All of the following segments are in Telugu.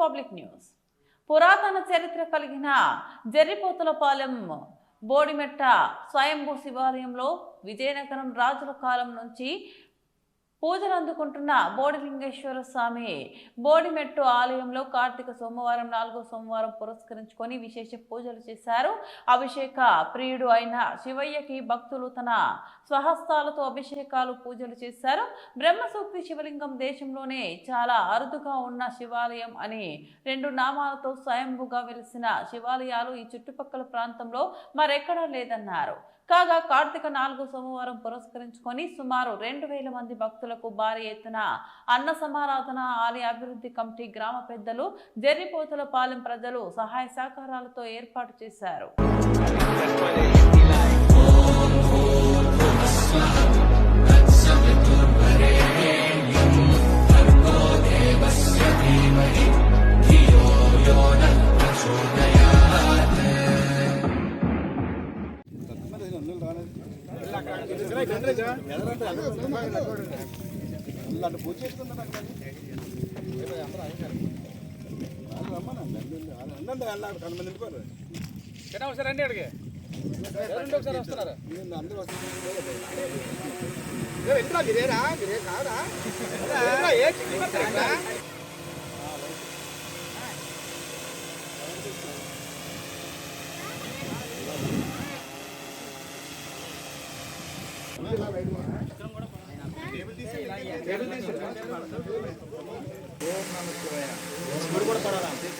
Public news. పురాతన చరిత్ర కలిగిన జర్రిపోతులపాలెం బోడిమెట్ట స్వయంభూ శివాలయంలో విజయనగరం రాజుల కాలం నుంచి పూజలు అందుకుంటున్న బోడిలింగేశ్వర స్వామి బోడిమెట్టు ఆలయంలో కార్తీక సోమవారం నాలుగో సోమవారం పురస్కరించుకొని విశేష పూజలు చేశారు. అభిషేక ప్రియుడు అయిన శివయ్యకి భక్తులు తన స్వహస్తాలతో అభిషేకాలు పూజలు చేశారు. బ్రహ్మసూక్తి శివలింగం దేశంలోనే చాలా అరుదుగా ఉన్న శివాలయం అని రెండు నామాలతో స్వయంభుగా వెలిసిన శివాలయాలు ఈ చుట్టుపక్కల ప్రాంతంలో మరెక్కడా లేదన్నారు. కాగా కార్తీక నాలుగు సోమవారం పురస్కరించుకొని సుమారు రెండు వేల మంది భక్తులకు భారీ ఎత్తున అన్న సమారాధన ఆలయ అభివృద్ధి కమిటీ గ్రామ పెద్దలు జర్రిపోతుల పాలెం ప్రజలు సహాయ సహకారాలతో ఏర్పాటు చేశారు. ఒకసారి రండి అడిగి ఒకసారి వస్తున్నారు అందరూ వస్తున్నారు ఎందుకు మీరే కాదా ఏంట్రా, ఏ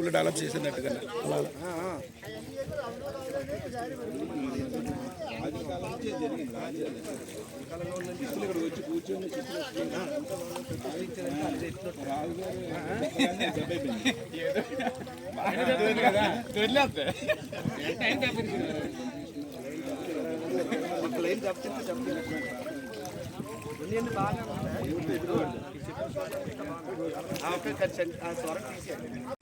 డబ్బులు డెవలప్ చేసినట్టుగా బాగా ఆ స్వరం తీసేయండి.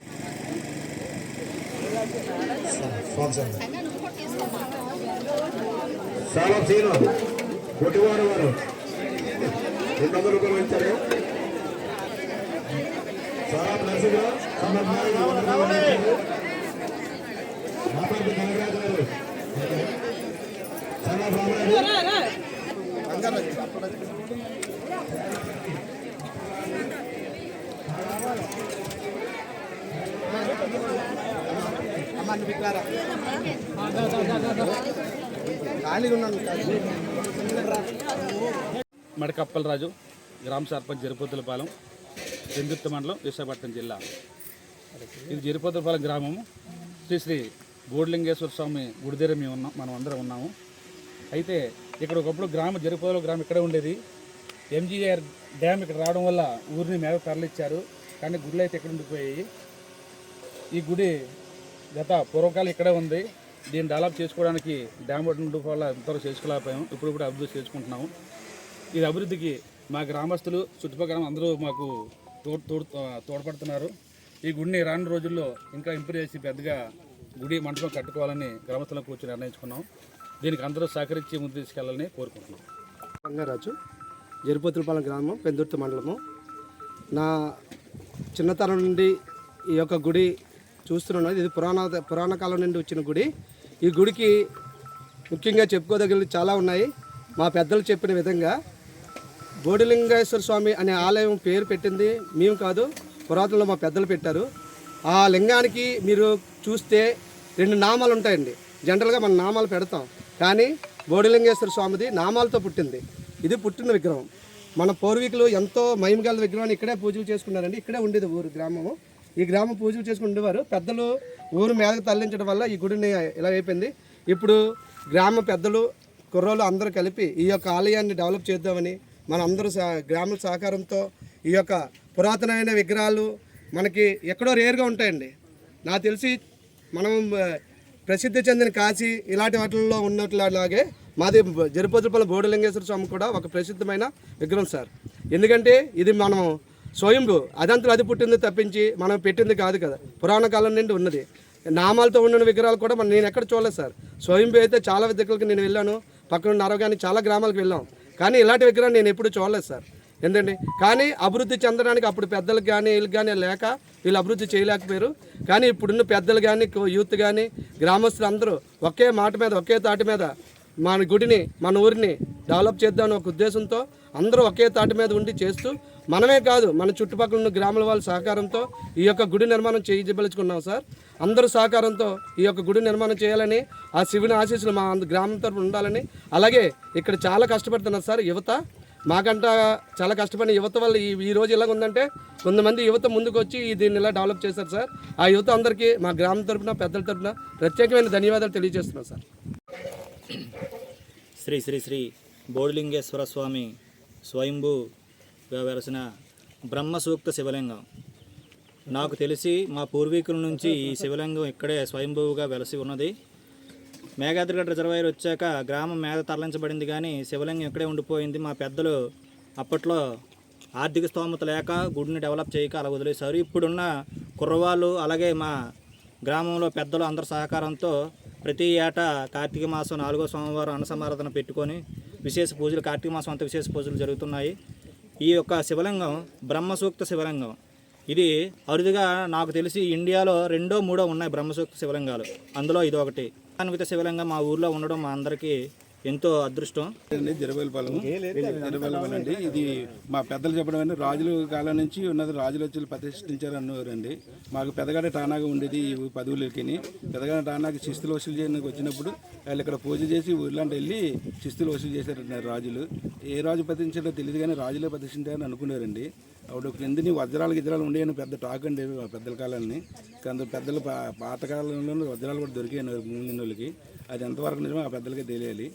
చాలా సీను కొట్టివారు వారు. రెండు వందల రూపాయలు ఇచ్చారు. చాలా నర్సుగా. ఖాళీగా ఉన్నాను. మడకప్పలరాజు గ్రామ సర్పంచ్ జరిపోతులపాలెం చెందుర్తి మండలం విశాఖపట్నం జిల్లా. ఇది జరిపోతులపాలెం గ్రామము. శ్రీ శ్రీ బోడిలింగేశ్వర స్వామి గుడి దగ్గర మేము ఉన్నాం మనం అందరం ఉన్నాము. అయితే ఇక్కడ ఒకప్పుడు గ్రామ జరిపోతుల గ్రామం ఇక్కడే ఉండేది. ఎంజీఆర్ డ్యామ్ ఇక్కడ రావడం వల్ల ఊరిని మేఘ తరలిచ్చారు కానీ గుడిలో అయితే ఇక్కడ ఉండిపోయాయి. ఈ గుడి గత పూర్వకాలం ఇక్కడే ఉంది. దీన్ని డెవలప్ చేసుకోవడానికి డ్యామ్ ఉండడం వల్ల ఎంతవరకు చేసుకోలేకపోయాం. ఇప్పుడు కూడా అభివృద్ధి చేసుకుంటున్నాము. ఇది అభివృద్ధికి మా గ్రామస్తులు చుట్టుపక్కల అందరూ మాకు తోడు తోడు తోడ్పడుతున్నారు. ఈ గుడిని రాను రోజుల్లో ఇంకా ఇంప్రూవ్ చేసి పెద్దగా గుడి మండపం కట్టుకోవాలని గ్రామస్తులను కూర్చొని నిర్ణయించుకున్నాం. దీనికి అందరూ సహకరించి ముందు తీసుకెళ్ళాలని కోరుకుంటున్నాం. రంగారాజు జరిపోతులపాలెం గ్రామం పెందుర్తి మండలము. నా చిన్నతనం నుండి ఈ యొక్క గుడి చూస్తున్నాను. ఇది పురాణ పురాణ కాలం నుండి వచ్చిన గుడి. ఈ గుడికి ముఖ్యంగా చెప్పుకోదగినవి చాలా ఉన్నాయి. మా పెద్దలు చెప్పిన విధంగా బోడిలింగేశ్వర స్వామి అనే ఆలయం పేరు పెట్టింది. మేము కాదు పురాతనలో మా పెద్దలు పెట్టారు. ఆ లింగానికి మీరు చూస్తే రెండు నామాలు ఉంటాయండి. జనరల్గా మన నామాలు పెడతాం. కానీ బోడిలింగేశ్వర స్వామిది నామాలతో పుట్టింది. ఇది పుట్టిన విగ్రహం. మన పూర్వీకులు ఎంతో మహిమగల విగ్రహాన్ని ఇక్కడే పూజలు చేసుకున్నారండి. ఇక్కడే ఉండేది ఊరు గ్రామము. ఈ గ్రామం పూజలు చేసుకుని ఉండేవారు. పెద్దలు ఊరు మీదకు తరలించడం వల్ల ఈ గుడిని ఇలా అయిపోయింది. ఇప్పుడు గ్రామ పెద్దలు కుర్రోళ్ళు అందరూ కలిపి ఈ యొక్క ఆలయాన్ని డెవలప్ చేద్దామని మన అందరూ సహ- గ్రామ సహకారంతో ఈ యొక్క పురాతనమైన విగ్రహాలు మనకి ఎక్కడో రేరుగా ఉంటాయండి. నాకు తెలిసి మనం ప్రసిద్ధి చెందిన కాశీ ఇలాంటి వాటిల్లో ఉన్నట్లాగే మాది జరిపోతులపల్లి బోడలింగేశ్వర స్వామి కూడా ఒక ప్రసిద్ధమైన విగ్రహం సార్. ఎందుకంటే ఇది మనం స్వయంభు అదంతలో అది పుట్టింది తప్పించి మనం పెట్టింది కాదు కదా. పురాణ కాలం నుండి ఉన్నది. నామాలతో ఉన్న విగ్రహాలు కూడా మనం నేను ఎక్కడ చూడలేదు సార్. స్వయంభు అయితే చాలా దగ్గరికి నేను వెళ్ళాను. పక్కన నరగాని చాలా గ్రామాలకు వెళ్ళాం. కానీ ఇలాంటి విగ్రహం నేను ఎప్పుడు చూడలేదు సార్. ఏంటండి? కానీ అభివృద్ధి చెందడానికి అప్పుడు పెద్దలకు కానీ వీళ్ళకి కానీ లేక వీళ్ళు అభివృద్ధి చేయలేకపోయారు. కానీ ఇప్పుడున్న పెద్దలు కానీ యూత్ కానీ గ్రామస్తులు అందరూ ఒకే మాట మీద ఒకే తాటి మీద మన గుడిని మన ఊరిని డెవలప్ చేద్దామని ఒక ఉద్దేశంతో అందరూ ఒకే తాటి మీద ఉండి చేస్తూ మనమే కాదు మన చుట్టుపక్కల ఉన్న గ్రామాల వాళ్ళ సహకారంతో ఈ యొక్క గుడి నిర్మాణం చేయబలుచుకున్నాం సార్. అందరూ సహకారంతో ఈ యొక్క గుడి నిర్మాణం చేయాలని ఆ శివుని ఆశీస్సులు మా అంద- గ్రామం తరపున ఉండాలని అలాగే ఇక్కడ చాలా కష్టపడుతున్నారు సార్ యువత. మాకంట చాలా కష్టపడిన యువత వల్ల ఈ ఈ రోజు ఇలాగ ఉందంటే కొంతమంది యువత ముందుకు వచ్చి దీన్ని ఇలా డెవలప్ చేశారు సార్. ఆ యువత అందరికీ మా గ్రామం తరపున పెద్దల తరపున ప్రత్యేకమైన ధన్యవాదాలు తెలియజేస్తున్నాం సార్. శ్రీ శ్రీ శ్రీ బోడిలింగేశ్వర స్వామి స్వయంభూగా వెలసిన బ్రహ్మ సూక్త శివలింగం. నాకు తెలిసి మా పూర్వీకుల నుంచి ఈ శివలింగం ఇక్కడే స్వయంభూగా వెలసి ఉన్నది. మేఘాద్రిగడ్ రిజర్వాయర్ వచ్చాక గ్రామం మీద తరలించబడింది కానీ శివలింగం ఇక్కడే ఉండిపోయింది. మా పెద్దలు అప్పట్లో ఆర్థిక స్తోమత లేక గుడిని డెవలప్ చేయక అలా వదిలేశారు. ఇప్పుడున్న కుర్రవాళ్ళు అలాగే మా గ్రామంలో పెద్దలు అందరి సహకారంతో ప్రతి ఏటా కార్తీక మాసం నాలుగో సోమవారం అన్నసమారాధన పెట్టుకొని విశేష పూజలు కార్తీక మాసం అంత విశేష పూజలు జరుగుతున్నాయి. ఈ యొక్క శివలింగం బ్రహ్మసూక్త శివలింగం. ఇది అరుదుగా నాకు తెలిసి ఇండియాలో రెండో మూడో ఉన్నాయి బ్రహ్మసూక్త శివలింగాలు. అందులో ఇది ఒకటి శివలింగం మా ఊర్లో ఉండడం మా అందరికీ ఎంతో అదృష్టం. అండి జరబేలపాలెం జరబేలపాలెం అండి. ఇది మా పెద్దలు చెప్పడం అని రాజుల కాలం నుంచి ఉన్నది రాజులు వచ్చి ప్రతిష్ఠించారు అన్నవారండి. మాకు పెదగడ టానాగా ఉండేది ఈ పదవులకి పెదగడ టానాకి శిస్తులు వసూలు చేయడానికి వచ్చినప్పుడు వాళ్ళు ఇక్కడ పూజ చేసి ఊర్లాంటి వెళ్ళి శిస్తులు వసూలు చేశారంటున్నారు రాజులు. ఏ రాజు ప్రతిష్ఠించారో తెలియదు కానీ రాజులే ప్రతిష్ఠించారని అనుకున్నారండి. అప్పుడు కిందని వజ్రాలు గిజ్రాలు ఉండేవి పెద్ద టాక్ అండి పెద్దల కాలాన్ని కానీ పెద్దలు పా- వజ్రాలు కూడా దొరికాయి ముందు వాళ్ళకి అది ఎంతవరకు నిజమో ఆ పెద్దలకే తెలియాలి.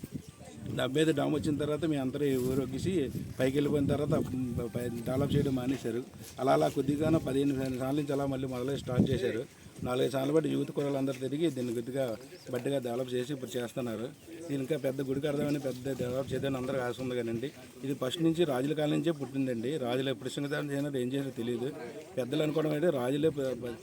డబ్బైతే డామ్ వచ్చిన తర్వాత మీ అందరూ ఊరొక్కిసి పైకి వెళ్ళిపోయిన తర్వాత పై- డెవలప్ చేయడం మానేశారు. అలా అలా కొద్దిగానో పదిహేను సార్లు నుంచి అలా మళ్ళీ మొదలై స్టార్ట్ చేశారు. నాలుగైదు సార్లు బట్టి యూత్ కుర్రలు అందరూ తిరిగి దీన్ని కొద్దిగా బట్టిగా డెవలప్ చేసి ఇప్పుడు చేస్తున్నారు. దీని ఇంకా పెద్ద గుడి కడదామని పెద్ద డెవలప్ చేద్దామని అందరూ ఆశ ఉంది కానండి. ఇది ఫస్ట్ నుంచి రాజుల కాలం నుంచే పుట్టిందండి. రాజులు ఎప్పుడు సింగదానం చేసినారు ఏం చేసినా తెలియదు పెద్దలు అనుకోవడం అయితే రాజులే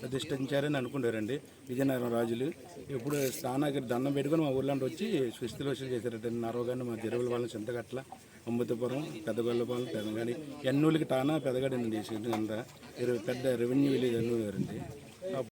ప్రతిష్ఠించారని అనుకుంటారండి. విజయనగరం రాజులు. ఇప్పుడు స్థానానికి దండం పెట్టుకొని మా ఊర్లో వచ్చి స్వస్తిలో వసూలు చేశారండి నరవగాని మా జరువుల వాళ్ళని చింతగట్ల అమృతపురం పెద్దగొల్లపాలెం పెదగాడి ఎన్నూళ్ళకి టానా పెదగాడండి అంతా పెద్ద రెవెన్యూ విలేజ్ అన్నూరు గారండి.